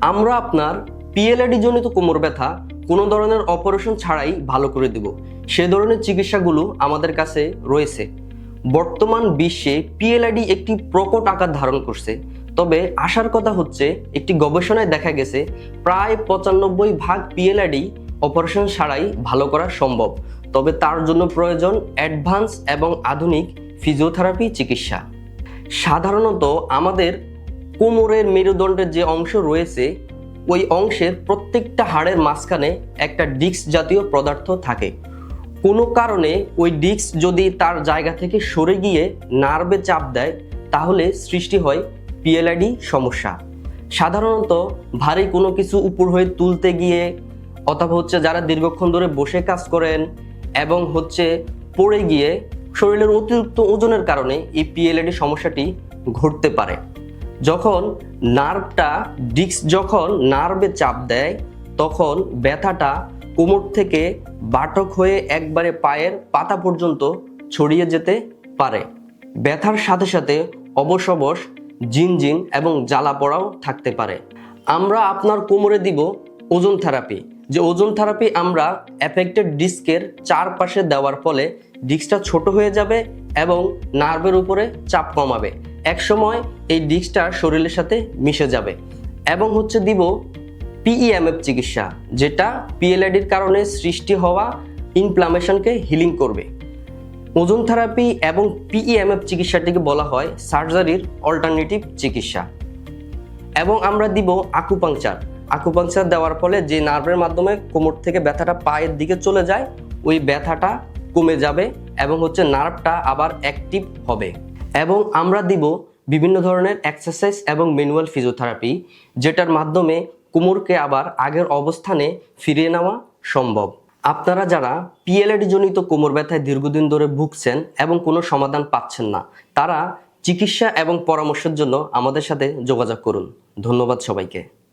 আমরা আপনার পিএলআইডি জনিত কোমর ব্যথা কোনো ধরনের অপারেশন ছাড়াই ভালো করে দেব। সে ধরনের চিকিৎসাগুলো আমাদের কাছে রয়েছে। বর্তমান বিশ্বে পিএলআইডি একটি প্রকট আকার ধারণ করছে। তবে আসার কথা হচ্ছে, একটি গবেষণায় দেখা গেছে, প্রায় পঁচানব্বই ভাগ পিএলআইডি অপারেশন ছাড়াই ভালো করা সম্ভব। তবে তার জন্য প্রয়োজন অ্যাডভান্স এবং আধুনিক ফিজিওথেরাপি চিকিৎসা। সাধারণত আমাদের কোমরের মেরুদণ্ডের যে অংশ রয়েছে, ওই অংশের প্রত্যেকটা হাড়ের মাঝখানে একটা ডিস্ক জাতীয় পদার্থ থাকে। কোনো কারণে ওই ডিস্ক যদি তার জায়গা থেকে সরে গিয়ে নার্ভে চাপ দেয়, তাহলে সৃষ্টি হয় পিএলআইডি সমস্যা। সাধারণত ভারী কোনো কিছু উপর হয়ে তুলতে গিয়ে, অথবা হচ্ছে যারা দীর্ঘক্ষণ ধরে বসে কাজ করেন এবং হচ্ছে পড়ে গিয়ে শরীরের অতিরিক্ত ওজনের কারণে এই পিএলআইডি সমস্যাটি ঘটতে পারে। যখন নার্ভটা ডিস্ক যখন নার্ভে চাপ দেয়, তখন ব্যথাটা কোমর থেকে বাটক হয়ে একবারে পায়ের পাতা পর্যন্ত ছড়িয়ে যেতে পারে। ব্যথার সাথে সাথে অবশ অবশ জিনজিন এবং জ্বালা পড়াও থাকতে পারে। আমরা আপনার কোমরে দিব ওজন থেরাপি। যে ওজন থেরাপি আমরা অ্যাফেক্টেড ডিস্কের চারপাশে দেওয়ার ফলে ডিস্কটা ছোট হয়ে যাবে এবং নার্ভের উপরে চাপ কমাবে। একসময় এই ডিস্কটা শরীরের সাথে মিশে যাবে এবং হচ্ছে দিব পিইএমএফ চিকিৎসা, যেটা পিএলআইডির কারণে সৃষ্টি হওয়া ইনফ্লামেশনকে হিলিং করবে। ওজন থেরাপি এবং পিইএমএফ চিকিৎসাটিকে বলা হয় সার্জারির অল্টারনেটিভ চিকিৎসা। এবং আমরা দিব আকুপাংচার আকুপাংচার দেওয়ার ফলে যে নার্ভের মাধ্যমে কোমর থেকে ব্যথাটা পায়ের দিকে চলে যায়, ওই ব্যথাটা কমে যাবে এবং হচ্ছে নার্ভটা আবার অ্যাক্টিভ হবে। এবং আমরা দিব বিভিন্ন ধরনের এক্সারসাইজ এবং ম্যানুয়াল ফিজিওথেরাপি যেটার মাধ্যমে কোমরকে আবার আগের অবস্থানে ফিরিয়ে নেওয়া সম্ভব। আপনারা যারা পিএলএডি জনিত কোমর ব্যথায় দীর্ঘদিন ধরে ভুগছেন এবং কোনো সমাধান পাচ্ছেন না, তারা চিকিৎসা এবং পরামর্শের জন্য আমাদের সাথে যোগাযোগ করুন। ধন্যবাদ সবাইকে।